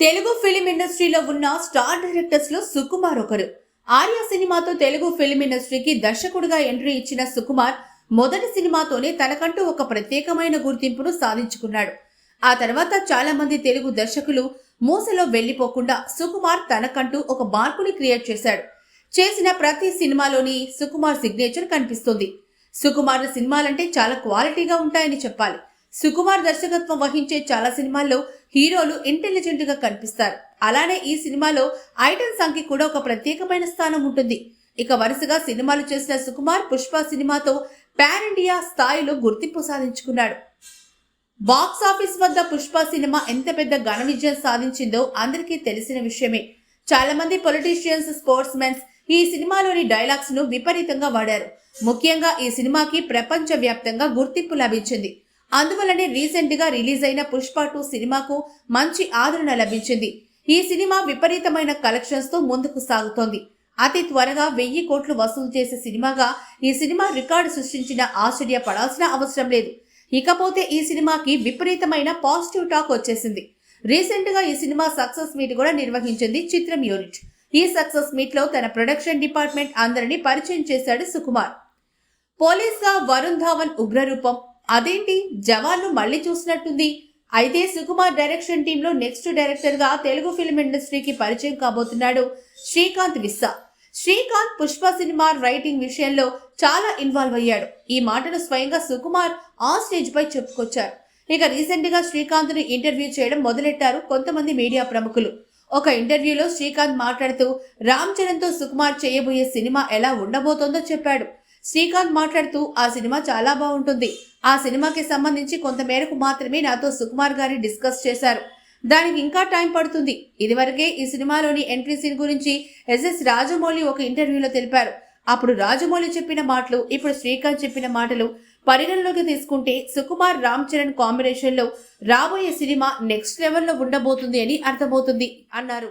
Telugu film ఇండస్ట్రీలో ఉన్న star డైరెక్టర్స్లో సుకుమార్ ఒకరు. ఆర్య సినిమాతో తెలుగు ఫిలిం ఇండస్ట్రీకి దర్శకుడిగా ఎంట్రీ ఇచ్చిన సుకుమార్ మొదటి సినిమాతోనే తనకంటూ ఒక ప్రత్యేకమైన గుర్తింపును సాధించుకున్నాడు. ఆ తర్వాత చాలా మంది తెలుగు దర్శకులు మూసలో వెళ్ళిపోకుండా సుకుమార్ తనకంటూ ఒక మార్పుని క్రియేట్ చేశాడు. చేసిన ప్రతి సినిమాలోని సుకుమార్ సిగ్నేచర్ కనిపిస్తుంది. సుకుమార్ సినిమాలంటే చాలా క్వాలిటీగా ఉంటాయని చెప్పాలి. సుకుమార్ దర్శకత్వం వహించే చాలా సినిమాల్లో హీరోలు ఇంటెలిజెంట్గా కనిపిస్తారు. అలానే ఈ సినిమాలో ఐటమ్ సంఖ్య కూడా ఒక ప్రత్యేకమైన స్థానం ఉంటుంది. ఇక వరుసగా సినిమాలు చేసిన సుకుమార్ పుష్ప సినిమాతో పాన్ ఇండియా స్థాయిలో గుర్తింపు సాధించుకున్నాడు. బాక్స్ ఆఫీస్ వద్ద పుష్ప సినిమా ఎంత పెద్ద ఘన విజయం సాధించిందో అందరికీ తెలిసిన విషయమే. చాలా మంది పొలిటీషియన్స్ స్పోర్ట్స్ మెన్స్ ఈ సినిమాలోని డైలాగ్స్ను విపరీతంగా వాడారు. ముఖ్యంగా ఈ సినిమాకి ప్రపంచ వ్యాప్తంగా గుర్తింపు లభించింది. అందువల్లనే రీసెంట్గా రిలీజ్ అయిన పుష్ప టూ సినిమాకు మంచి ఆదరణ లభించింది. ఈ సినిమా విపరీతమైన కలెక్షన్స్తో ముందుకు సాగుతోంది. అతి త్వరగా వెయ్యి కోట్లు వసూలు చేసే సినిమాగా ఈ సినిమా రికార్డు సృష్టించిన ఆశ్చర్యపడాల్సిన అవసరం లేదు. ఇకపోతే ఈ సినిమాకి విపరీతమైన పాజిటివ్ టాక్ వచ్చేసింది. రీసెంట్గా ఈ సినిమా సక్సెస్ మీట్ కూడా నిర్వహించింది చిత్రం యూనిట్. ఈ సక్సెస్ మీట్లో తన ప్రొడక్షన్ డిపార్ట్మెంట్ అందరినీ పరిచయం చేశాడు సుకుమార్. పోలీస్గా వరుణ్ ధావన్ ఉగ్రరూపం అదేంటి? జవాన్ను మళ్ళీ చూసినట్టుంది. అయితే సుకుమార్ డైరెక్షన్ టీంలో నెక్స్ట్ డైరెక్టర్గా తెలుగు ఫిల్మ్ ఇండస్ట్రీకి పరిచయం కాబోతున్నాడు శ్రీకాంత్ విస్సా శ్రీకాంత్ పుష్ప సినిమా రైటింగ్ విషయంలో చాలా ఇన్వాల్వ్ అయ్యాడు. ఈ మాటను స్వయంగా సుకుమార్ ఆ స్టేజ్ పై చెప్పుకొచ్చారు. ఇక రీసెంట్గా శ్రీకాంత్ను ఇంటర్వ్యూ చేయడం మొదలెట్టారు కొంతమంది మీడియా ప్రముఖులు. ఒక ఇంటర్వ్యూలో శ్రీకాంత్ మాట్లాడుతూ రామ్ చరణ్తో సుకుమార్ చేయబోయే సినిమా ఎలా ఉండబోతోందో చెప్పాడు. శ్రీకాంత్ మాట్లాడుతూ ఆ సినిమా చాలా బాగుంటుంది. ఆ సినిమాకి సంబంధించి కొంత మేరకు మాత్రమే నాతో సుకుమార్ గారి డిస్కస్ చేశారు. దానికి ఇంకా టైం పడుతుంది. ఇదివరకే ఈ సినిమాలోని ఎంట్రీ సీన్ గురించి ఎస్ఎస్ రాజమౌళి ఒక ఇంటర్వ్యూలో తెలిపారు. అప్పుడు రాజమౌళి చెప్పిన మాటలు ఇప్పుడు శ్రీకాంత్ చెప్పిన మాటలు పరిగణలోకి తీసుకుంటే సుకుమార్ రామ్ చరణ్ కాంబినేషన్లో రాబోయే సినిమా నెక్స్ట్ లెవెల్లో ఉండబోతుంది అని అర్థమవుతుంది అన్నారు.